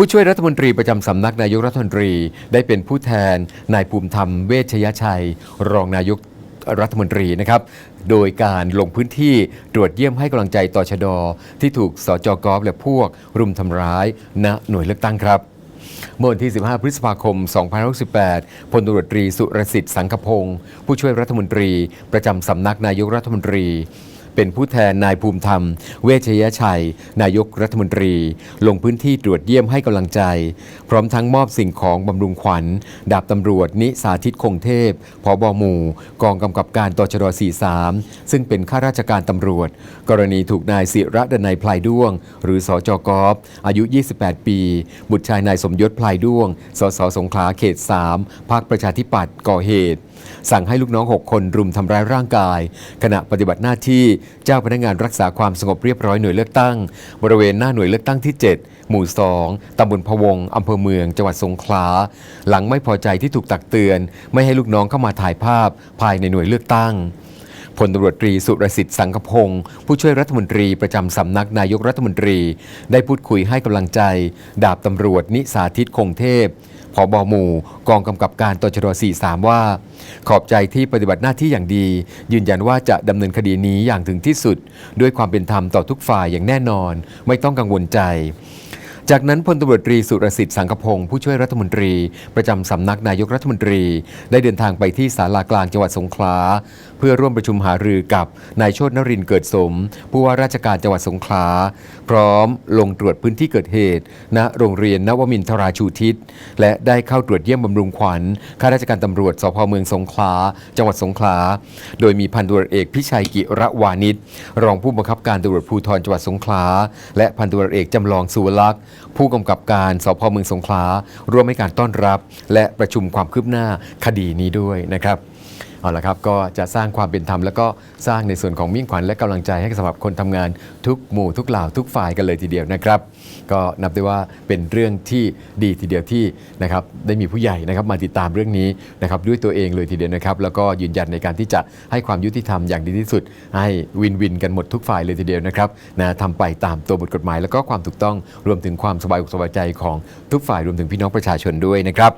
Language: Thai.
ผู้ช่วยรัฐมนตรีประจำสำนักนายกรัฐมนตรี ได้เป็นผู้แทนนายภูมิธรรมเวชยชัย รองนายกรัฐมนตรีนะครับ โดยการลงพื้นที่ตรวจเยี่ยมให้กำลังใจต่อชดที่ถูกสจกอฟและพวกรุมทำร้ายณหน่วยเลือกตั้งครับเมื่อวันที่ 15 พฤษภาคม 2568พลตรวจตรีสุรสิทธิ์สังคพงศ์ผู้ช่วยรัฐมนตรี ประจำสำนักนายกรัฐมนตรี เป็นผู้แทนนายภูมิธรรม เวชยชัย นายกรัฐมนตรี ลงพื้นที่ตรวจเยี่ยมให้กำลังใจ พร้อมทั้งมอบสิ่งของบำรุงขวัญ ดาบตำรวจนิสาธิตคงเทพพบหมู่ กองกำกับการตชด43 ซึ่งเป็นข้าราชการตำรวจ กรณีถูกนายศิระดนัยพลายด้วง หรือสอจกอฟอายุ 28 ปี บุตรชายนายสมยศพลายด้วง สสสงขลาเขต 3พรรคประชาธิปัตย์ก่อเหตุ สั่งให้ลูกน้อง 6 คนรุมทำร้ายร่างกาย ขณะปฏิบัติหน้าที่เจ้าพนักงานรักษาความสงบเรียบร้อยหน่วยเลือกตั้ง บริเวณหน้าหน่วยเลือกตั้งที่ 7 หมู่ 2 ตำบลพะวง อำเภอเมือง จังหวัดสงขลา หลังไม่พอใจที่ถูกตักเตือน ไม่ให้ลูกน้องเข้ามาถ่ายภาพภายในหน่วยเลือกตั้ง พลตำรวจตรีสุรสิทธิ์สังคพงศ์ผู้ช่วยรัฐมนตรีประจำสำนักนายกรัฐมนตรี ได้พูดคุยให้กำลังใจ ดาบตำรวจนิสาธิตคงเทพผอบอหมู่ กองกำกับการตชด43 ว่า ขอบใจที่ปฏิบัติหน้าที่อย่างดี ยืนยันว่าจะดำเนินคดีนี้อย่างถึงที่สุด ด้วยความเป็นธรรมต่อทุกฝ่ายอย่างแน่นอน ไม่ต้องกังวลใจ จากนั้นพลตำรวจตรีสุรสิทธิ์สังคพงศ์ผู้ช่วยรัฐมนตรี ประจำสำนักนายกรัฐมนตรี ได้เดินทางไปที่ศาลากลางจังหวัดสงขลาเพื่อร่วมประชุมหารือกับนายโชตนรินเกิดสม ผู้ว่าราชการจังหวัดสงขลาพร้อมลงตรวจพื้นที่เกิดเหตุ ณโรงเรียนนวมินทราชูทิศ และได้เข้าตรวจเยี่ยมบำรุงขวัญข้าราชการตำรวจสพเมืองสงขลาจังหวัดสงขลาโดยมีพันตำรวจเอกพิชัยกิระวานิชรองผู้บังคับการตำรวจภูธรจังหวัดสงขลาและพันตำรวจเอกจำลองสุวลักษณ์ผู้กำกับการสพเมืองสงขลาร่วมให้การต้อนรับ และประชุมความคืบหน้าคดีนี้ด้วยนะครับ เอาละครับก็จะสร้างความเป็นธรรมแล้วก็สร้างในส่วนของมิ่งขวัญและกำลังใจให้สำหรับคนทำงานทุกหมู่ทุกเหล่าทุกฝ่ายกันเลยทีเดียวนะครับ ก็นับได้ว่าเป็นเรื่องที่ดีทีเดียวที่นะครับได้มีผู้ใหญ่นะครับมาติดตามเรื่องนี้นะครับด้วยตัวเองเลยทีเดียวนะครับ แล้วก็ยืนยันในการที่จะให้ความยุติธรรมอย่างดีที่สุด ให้วินวินกันหมดทุกฝ่ายเลยทีเดียวนะครับนะทำไปตามตัวบทกฎหมายแล้วก็ความถูกต้องรวมถึงความสบายอกสบายใจของทุกฝ่ายรวมถึงพี่น้องประชาชนด้วยนะครับ